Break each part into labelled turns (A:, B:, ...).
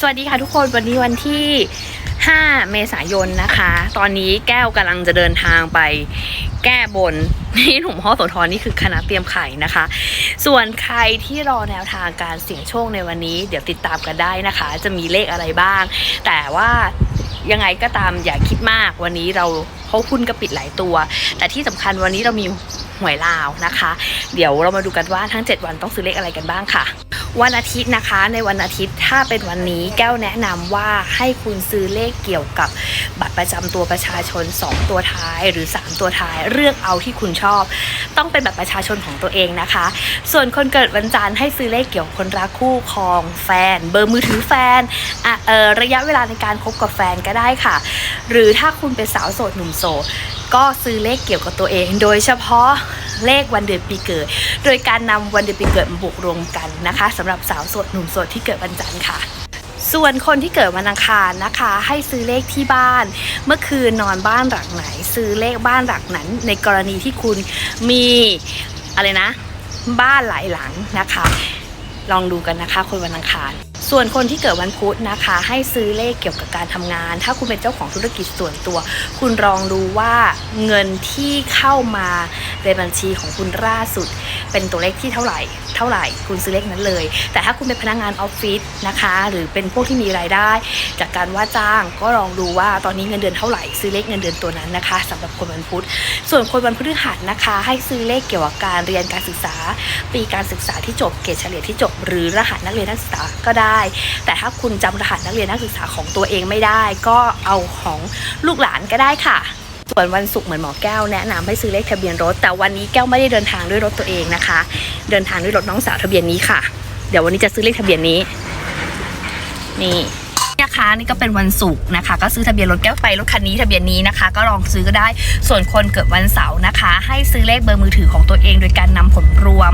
A: สวัสดีค่ะทุกคนวันนี้วันที่ 5 เมษายนนะคะ ตอนนี้แก้วกำลังจะเดินทางไปแก้บนที่หลวงพ่อโสธรนี่คือคณะเตรียมไข่นะคะ ส่วนใครที่รอแนวทางการเสี่ยงโชคในวันนี้ เดี๋ยวติดตามกันได้นะคะ จะมีเลขอะไรบ้าง แต่ว่ายังไงก็ตามอย่าคิดมากวันนี้เราเพราะหุ้นก็ปิดหลายตัว แต่ที่สำคัญวันนี้เรามีหวยลาวนะคะ เดี๋ยวเรามาดูกันว่าทั้ง 7 วันต้องซื้อเลขอะไรกันบ้างค่ะ วันอาทิตย์นะคะในวันอาทิตย์ถ้าเป็นวันนี้แก้วแนะนำว่าให้คุณซื้อเลขเกี่ยวกับบัตรประจำตัวประชาชน 2 ตัวท้ายหรือ 3 ตัวท้ายเลือกเอาที่คุณชอบ ต้องเป็นบัตรประชาชนของตัวเองนะคะ ส่วนคนเกิดวันจันทร์ให้ซื้อเลขเกี่ยวกับคนรักคู่ครองแฟน เบอร์มือถือแฟนะเออระยะเวลาในการคบกับแฟนก็ได้ค่ะ หรือถ้าคุณเป็นสาวโสดหนุ่มโสดก็ซื้อเลขเกี่ยวกับตัวเอง โดยเฉพาะเลขวันเดือนปีเกิด โดยการนำวันเดือนปีเกิดมาบวกรวมกันนะคะสำหรับสาวโสดหนุ่มโสดที่เกิดวันจันทร์ค่ะส่วนคนที่เกิดวันอังคารนะคะ ให้ซื้อเลขที่บ้าน เมื่อคืนนอนบ้านหลังไหน ซื้อเลขบ้านหลังนั้น ในกรณีที่คุณมีอะไรนะ บ้านหลายหลังนะคะ ลองดูกันนะคะ คนวันอังคาร ส่วนคนที่เกิดวันพุธนะคะ ให้ซื้อเลขเกี่ยวกับการทำงาน ถ้าคุณเป็นเจ้าของธุรกิจส่วนตัว คุณลองดูว่าเงินที่เข้ามาในบัญชีของคุณล่าสุด เป็นตัวเลขที่เท่าไหร่ เท่าไหร่ คุณซื้อเลขนั้นเลย แต่ถ้าคุณเป็นพนักงานออฟฟิศนะคะ หรือเป็นพวกที่มีรายได้ จากการว่าจ้างก็ลองดูว่าตอนนี้เงินเดือนเท่าไหร่ซื้อเลขเงินเดือนตัวนั้นนะคะสำหรับคนวันพุธส่วนคนวันพฤหัสนะคะ ให้ซื้อเลขเกี่ยวกับการเรียนการศึกษา ปีการศึกษาที่จบเกรดเฉลี่ยที่จบ หรือรหัสนักเรียนนักศึกษาก็ได้แต่ถ้าคุณจำรหัสนักเรียนนักศึกษาของตัวเองไม่ได้ ก็เอาของลูกหลานก็ได้ค่ะส่วนวันศุกร์เหมือนหมอแก้วแนะนำให้ซื้อเลขทะเบียนรถ แต่วันนี้แก้วไม่ได้เดินทางด้วยรถตัวเองนะคะ เดินทางด้วยรถน้องสาวทะเบียนนี้ค่ะ เดี๋ยววันนี้จะซื้อเลขทะเบียนนี้ นี่ นะคะนี่ก็เป็นวันศุกร์นะคะ ก็ซื้อทะเบียนรถแก้วไปรถคันนี้ทะเบียนนี้นะคะ ก็ลองซื้อก็ได้ส่วนคนเกิดวันเสาร์นะคะ ให้ซื้อเลขเบอร์มือถือของตัวเอง โดยการนำผลรวม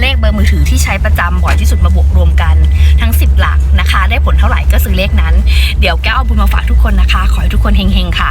A: เลขเบอร์มือถือที่ใช้ประจำบ่อยที่สุดมาบวกรวมกันทั้ง 10 หลักนะคะ ได้ผลเท่าไหร่ก็ซื้อเลขนั้น เดี๋ยวแก้วเอาบุญมาฝากทุกคนนะคะ ขอให้ทุกคนเฮงๆค่ะ